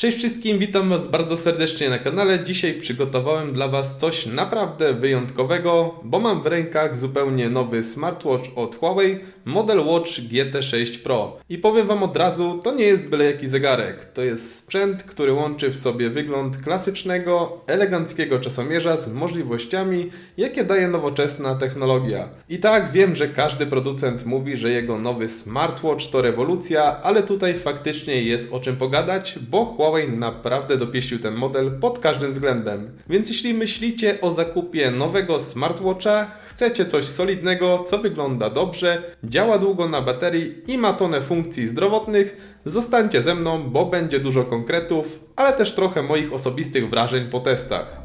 Cześć wszystkim, witam Was bardzo serdecznie na kanale. Dzisiaj przygotowałem dla Was coś naprawdę wyjątkowego, bo mam w rękach zupełnie nowy smartwatch od Huawei, Model Watch GT6 Pro. I powiem Wam od razu, to nie jest byle jaki zegarek. To jest sprzęt, który łączy w sobie wygląd klasycznego, eleganckiego czasomierza z możliwościami, jakie daje nowoczesna technologia. I tak, wiem, że każdy producent mówi, że jego nowy smartwatch to rewolucja, ale tutaj faktycznie jest o czym pogadać, bo Huawei naprawdę dopieścił ten model pod każdym względem. Więc jeśli myślicie o zakupie nowego smartwatcha, chcecie coś solidnego, co wygląda dobrze, działa długo na baterii i ma tonę funkcji zdrowotnych, zostańcie ze mną, bo będzie dużo konkretów, ale też trochę moich osobistych wrażeń po testach.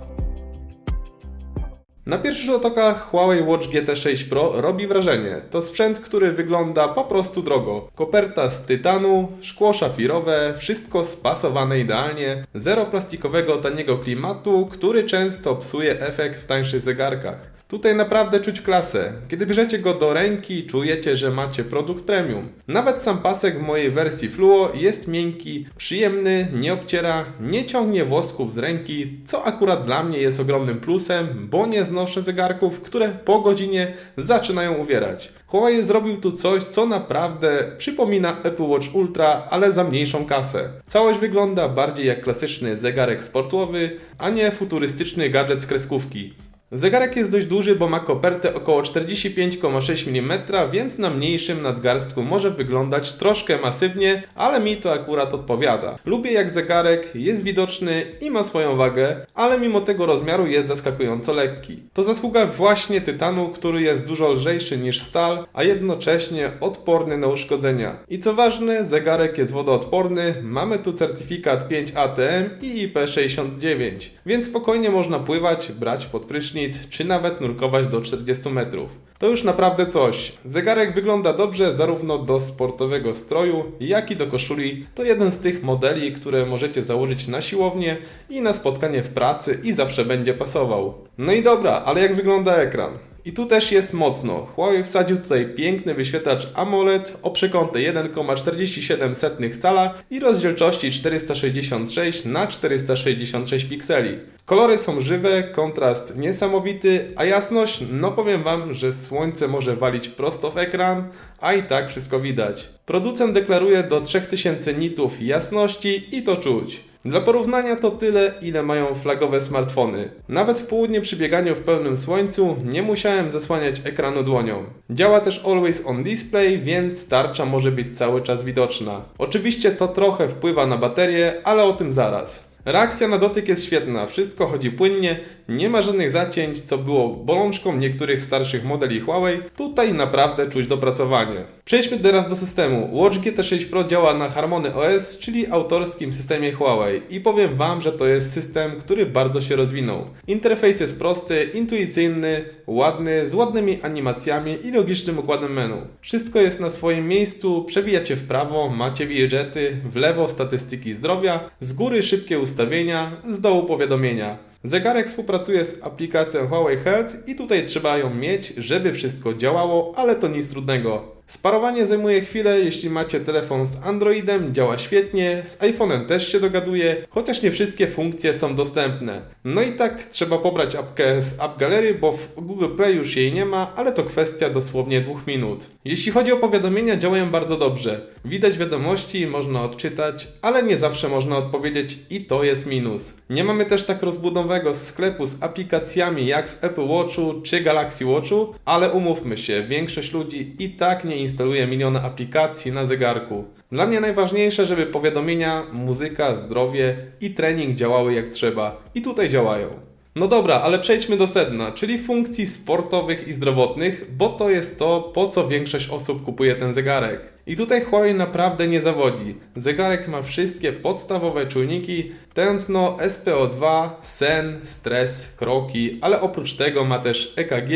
Na pierwszy rzut oka Huawei Watch GT6 Pro robi wrażenie. To sprzęt, który wygląda po prostu drogo. Koperta z tytanu, szkło szafirowe, wszystko spasowane idealnie, zero plastikowego taniego klimatu, który często psuje efekt w tańszych zegarkach. Tutaj naprawdę czuć klasę. Kiedy bierzecie go do ręki, czujecie, że macie produkt premium. Nawet sam pasek w mojej wersji Fluo jest miękki, przyjemny, nie obciera, nie ciągnie włosków z ręki, co akurat dla mnie jest ogromnym plusem, bo nie znoszę zegarków, które po godzinie zaczynają uwierać. Huawei zrobił tu coś, co naprawdę przypomina Apple Watch Ultra, ale za mniejszą kasę. Całość wygląda bardziej jak klasyczny zegarek sportowy, a nie futurystyczny gadżet z kreskówki. Zegarek jest dość duży, bo ma kopertę około 45,6 mm, więc na mniejszym nadgarstku może wyglądać troszkę masywnie, ale mi to akurat odpowiada. Lubię jak zegarek jest widoczny i ma swoją wagę, ale mimo tego rozmiaru jest zaskakująco lekki. To zasługa właśnie tytanu, który jest dużo lżejszy niż stal, a jednocześnie odporny na uszkodzenia. I co ważne, zegarek jest wodoodporny, mamy tu certyfikat 5 ATM i IP69, więc spokojnie można pływać, brać pod prysznic, czy nawet nurkować do 40 metrów. To już naprawdę coś. Zegarek wygląda dobrze zarówno do sportowego stroju, jak i do koszuli. To jeden z tych modeli, które możecie założyć na siłownię i na spotkanie w pracy i zawsze będzie pasował. No i dobra, ale jak wygląda ekran? I tu też jest mocno. Huawei wsadził tutaj piękny wyświetlacz AMOLED o przekątnej 1,47 cala i rozdzielczości 466 na 466 pikseli. Kolory są żywe, kontrast niesamowity, a jasność, no powiem Wam, że słońce może walić prosto w ekran, a i tak wszystko widać. Producent deklaruje do 3000 nitów jasności i to czuć. Dla porównania to tyle, ile mają flagowe smartfony. Nawet w południe przy bieganiu w pełnym słońcu nie musiałem zasłaniać ekranu dłonią. Działa też Always On Display, więc tarcza może być cały czas widoczna. Oczywiście to trochę wpływa na baterię, ale o tym zaraz. Reakcja na dotyk jest świetna, wszystko chodzi płynnie, nie ma żadnych zacięć, co było bolączką niektórych starszych modeli Huawei. Tutaj naprawdę czuć dopracowanie. Przejdźmy teraz do systemu. Watch GT6 Pro działa na Harmony OS, czyli autorskim systemie Huawei i powiem Wam, że to jest system, który bardzo się rozwinął. Interfejs jest prosty, intuicyjny, ładny, z ładnymi animacjami i logicznym układem menu. Wszystko jest na swoim miejscu, przewijacie w prawo, macie widgety, w lewo statystyki zdrowia, z góry szybkie ustawienia, z dołu powiadomienia. Zegarek współpracuje z aplikacją Huawei Health i tutaj trzeba ją mieć, żeby wszystko działało, ale to nic trudnego. Sparowanie zajmuje chwilę, jeśli macie telefon z Androidem, działa świetnie, z iPhone'em też się dogaduje, chociaż nie wszystkie funkcje są dostępne. No i tak trzeba pobrać apkę z App Gallery, bo w Google Play już jej nie ma, ale to kwestia dosłownie dwóch minut. Jeśli chodzi o powiadomienia, działają bardzo dobrze. Widać wiadomości, można odczytać, ale nie zawsze można odpowiedzieć i to jest minus. Nie mamy też tak rozbudowego sklepu z aplikacjami jak w Apple Watchu czy Galaxy Watchu, ale umówmy się, większość ludzi i tak nie instaluje miliony aplikacji na zegarku. Dla mnie najważniejsze, żeby powiadomienia, muzyka, zdrowie i trening działały jak trzeba. I tutaj działają. No dobra, ale przejdźmy do sedna, czyli funkcji sportowych i zdrowotnych, bo to jest to, po co większość osób kupuje ten zegarek. I tutaj Huawei naprawdę nie zawodzi. Zegarek ma wszystkie podstawowe czujniki, tętno, SPO2, sen, stres, kroki, ale oprócz tego ma też EKG,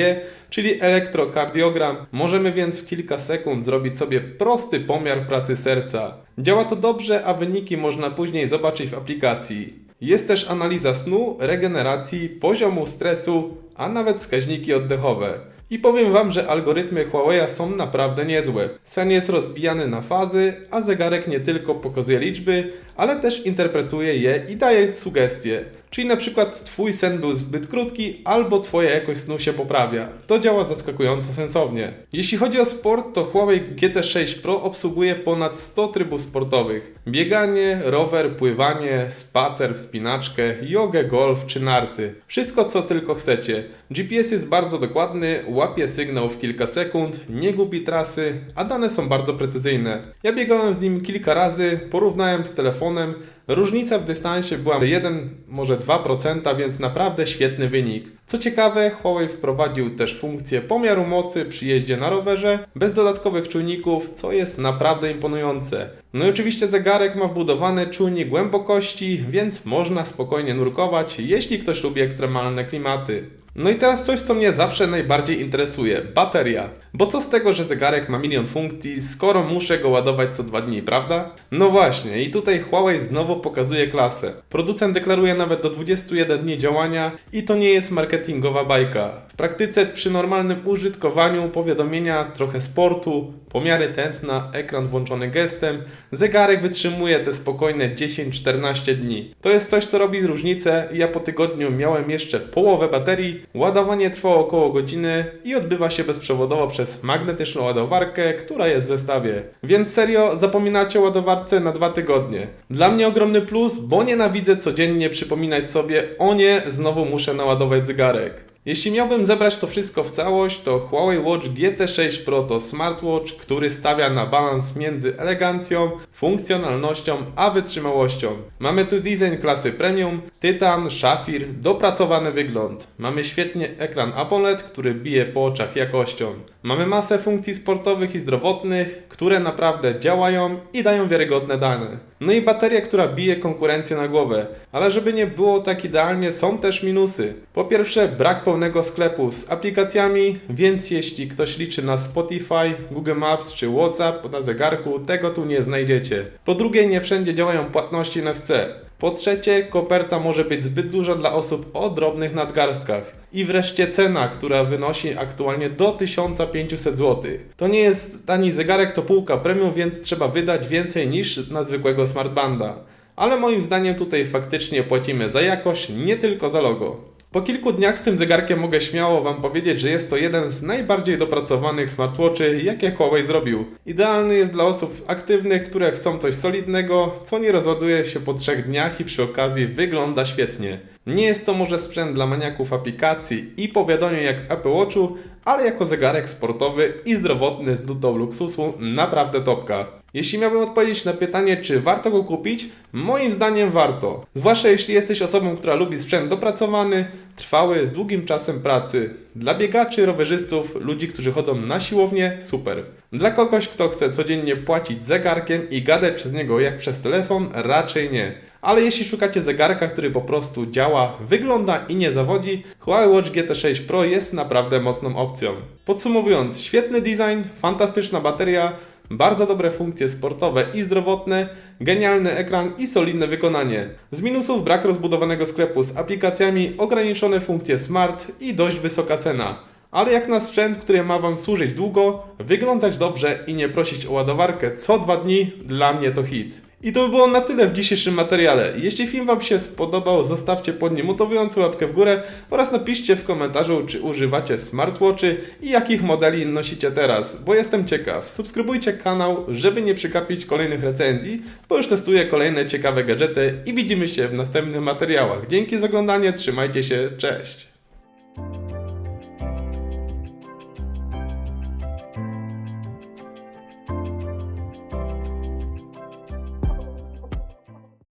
czyli elektrokardiogram. Możemy więc w kilka sekund zrobić sobie prosty pomiar pracy serca. Działa to dobrze, a wyniki można później zobaczyć w aplikacji. Jest też analiza snu, regeneracji, poziomu stresu, a nawet wskaźniki oddechowe. I powiem Wam, że algorytmy Huawei są naprawdę niezłe. Sen jest rozbijany na fazy, a zegarek nie tylko pokazuje liczby, ale też interpretuje je i daje sugestie. Czyli na przykład twój sen był zbyt krótki, albo twoja jakość snu się poprawia. To działa zaskakująco sensownie. Jeśli chodzi o sport, to Huawei GT6 Pro obsługuje ponad 100 trybów sportowych. Bieganie, rower, pływanie, spacer, wspinaczkę, jogę, golf czy narty. Wszystko co tylko chcecie. GPS jest bardzo dokładny, łapie sygnał w kilka sekund, nie gubi trasy, a dane są bardzo precyzyjne. Ja biegałem z nim kilka razy, porównałem z telefonem, Różnica w dystansie była 1, może 2%, więc naprawdę świetny wynik. Co ciekawe, Huawei wprowadził też funkcję pomiaru mocy przy jeździe na rowerze, bez dodatkowych czujników, co jest naprawdę imponujące. No i oczywiście zegarek ma wbudowany czujnik głębokości, więc można spokojnie nurkować, jeśli ktoś lubi ekstremalne klimaty. No i teraz coś, co mnie zawsze najbardziej interesuje bateria. Bo co z tego, że zegarek ma milion funkcji, skoro muszę go ładować co dwa dni, prawda? No właśnie, i tutaj Huawei znowu pokazuje klasę. Producent deklaruje nawet do 21 dni działania i to nie jest marketingowa bajka. W praktyce przy normalnym użytkowaniu powiadomienia, trochę sportu, pomiary tętna, ekran włączony gestem, zegarek wytrzymuje te spokojne 10-14 dni. To jest coś, co robi różnicę. Ja po tygodniu miałem jeszcze połowę baterii, ładowanie trwało około godziny i odbywa się bezprzewodowo przez magnetyczną ładowarkę, która jest w zestawie. Więc serio, zapominacie o ładowarce na dwa tygodnie. Dla mnie ogromny plus, bo nienawidzę codziennie przypominać sobie, o nie, znowu muszę naładować zegarek. zegarek. Jeśli miałbym zebrać to wszystko w całość, to Huawei Watch GT6 Pro to smartwatch, który stawia na balans między elegancją, funkcjonalnością a wytrzymałością. Mamy tu design klasy premium, tytan, szafir, dopracowany wygląd. Mamy świetnie ekran AMOLED, który bije po oczach jakością. Mamy masę funkcji sportowych i zdrowotnych, które naprawdę działają i dają wiarygodne dane. No i bateria, która bije konkurencję na głowę. Ale żeby nie było tak idealnie, są też minusy. Po pierwsze, brak pełnego sklepu z aplikacjami, więc jeśli ktoś liczy na Spotify, Google Maps czy WhatsApp na zegarku, tego tu nie znajdziecie. Po drugie, nie wszędzie działają płatności NFC. Po trzecie, koperta może być zbyt duża dla osób o drobnych nadgarstkach. I wreszcie cena, która wynosi aktualnie do 1500 zł. To nie jest tani zegarek, to półka premium, więc trzeba wydać więcej niż na zwykłego smartbanda. Ale moim zdaniem tutaj faktycznie płacimy za jakość, nie tylko za logo. Po kilku dniach z tym zegarkiem mogę śmiało Wam powiedzieć, że jest to jeden z najbardziej dopracowanych smartwatchy, jakie Huawei zrobił. Idealny jest dla osób aktywnych, które chcą coś solidnego, co nie rozładuje się po trzech dniach i przy okazji wygląda świetnie. Nie jest to może sprzęt dla maniaków aplikacji i powiadomień jak Apple Watchu, ale jako zegarek sportowy i zdrowotny z nutą luksusu naprawdę topka. Jeśli miałbym odpowiedzieć na pytanie, czy warto go kupić, moim zdaniem warto. Zwłaszcza jeśli jesteś osobą, która lubi sprzęt dopracowany, trwały, z długim czasem pracy. Dla biegaczy, rowerzystów, ludzi, którzy chodzą na siłownię, super. Dla kogoś, kto chce codziennie płacić zegarkiem i gadać przez niego jak przez telefon, raczej nie. Ale jeśli szukacie zegarka, który po prostu działa, wygląda i nie zawodzi, Huawei Watch GT6 Pro jest naprawdę mocną opcją. Podsumowując, świetny design, fantastyczna bateria, bardzo dobre funkcje sportowe i zdrowotne, genialny ekran i solidne wykonanie. Z minusów brak rozbudowanego sklepu z aplikacjami, ograniczone funkcje smart i dość wysoka cena. Ale jak na sprzęt, który ma Wam służyć długo, wyglądać dobrze i nie prosić o ładowarkę co dwa dni, dla mnie to hit. I to by było na tyle w dzisiejszym materiale. Jeśli film Wam się spodobał, zostawcie pod nim motywującą łapkę w górę oraz napiszcie w komentarzu, czy używacie smartwatchy i jakich modeli nosicie teraz, bo jestem ciekaw. Subskrybujcie kanał, żeby nie przegapić kolejnych recenzji, bo już testuję kolejne ciekawe gadżety i widzimy się w następnych materiałach. Dzięki za oglądanie, trzymajcie się, cześć!